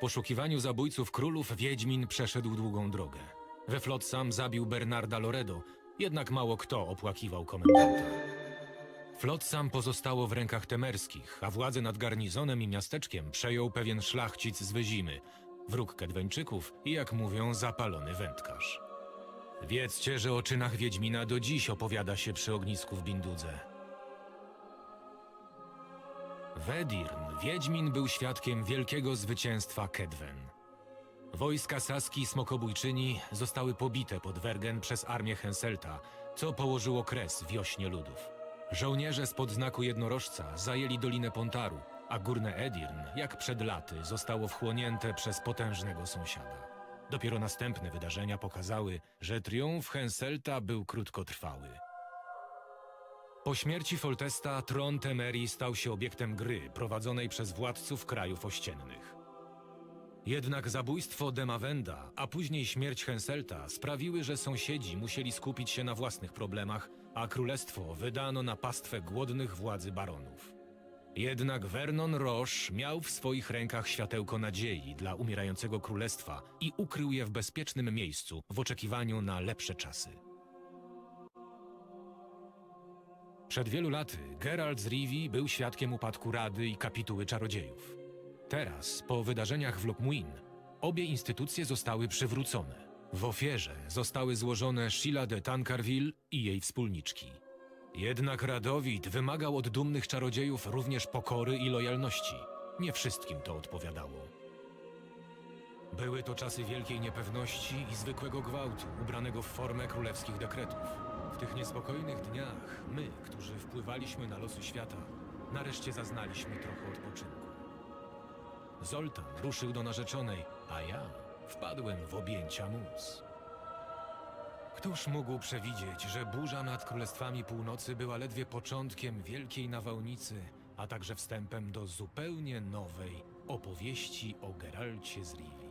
poszukiwaniu zabójców królów Wiedźmin przeszedł długą drogę. We Flotsam zabił Bernarda Loredo, jednak mało kto opłakiwał komendanta. Flotsam pozostało w rękach temerskich, a władzę nad garnizonem i miasteczkiem przejął pewien szlachcic z Wyzimy, wróg Kedweńczyków i, jak mówią, zapalony wędkarz. Wiedzcie, że o czynach Wiedźmina do dziś opowiada się przy ognisku w Bindudze. Wedirn, Wiedźmin był świadkiem wielkiego zwycięstwa Kedwen. Wojska Saski Smokobójczyni zostały pobite pod Wergen przez armię Henselta, co położyło kres wiośnie ludów. Żołnierze spod znaku jednorożca zajęli Dolinę Pontaru, a górne Edirn, jak przed laty, zostało wchłonięte przez potężnego sąsiada. Dopiero następne wydarzenia pokazały, że triumf Henselta był krótkotrwały. Po śmierci Foltesta tron Temerii stał się obiektem gry prowadzonej przez władców krajów ościennych. Jednak zabójstwo Demawenda, a później śmierć Henselta sprawiły, że sąsiedzi musieli skupić się na własnych problemach, a królestwo wydano na pastwę głodnych władzy baronów. Jednak Vernon Roche miał w swoich rękach światełko nadziei dla umierającego królestwa i ukrył je w bezpiecznym miejscu w oczekiwaniu na lepsze czasy. Przed wielu laty Geralt z był świadkiem upadku Rady i kapituły czarodziejów. Teraz, po wydarzeniach w Lockmuin, obie instytucje zostały przywrócone. W ofierze zostały złożone Sheila de Tancarville i jej wspólniczki. Jednak Radowid wymagał od dumnych czarodziejów również pokory i lojalności. Nie wszystkim to odpowiadało. Były to czasy wielkiej niepewności i zwykłego gwałtu, ubranego w formę królewskich dekretów. Tych niespokojnych dniach, my, którzy wpływaliśmy na losy świata, nareszcie zaznaliśmy trochę odpoczynku. Zoltan ruszył do narzeczonej, a ja wpadłem w objęcia mus. Któż mógł przewidzieć, że burza nad Królestwami Północy była ledwie początkiem wielkiej nawałnicy, a także wstępem do zupełnie nowej opowieści o Geralcie z Rivii?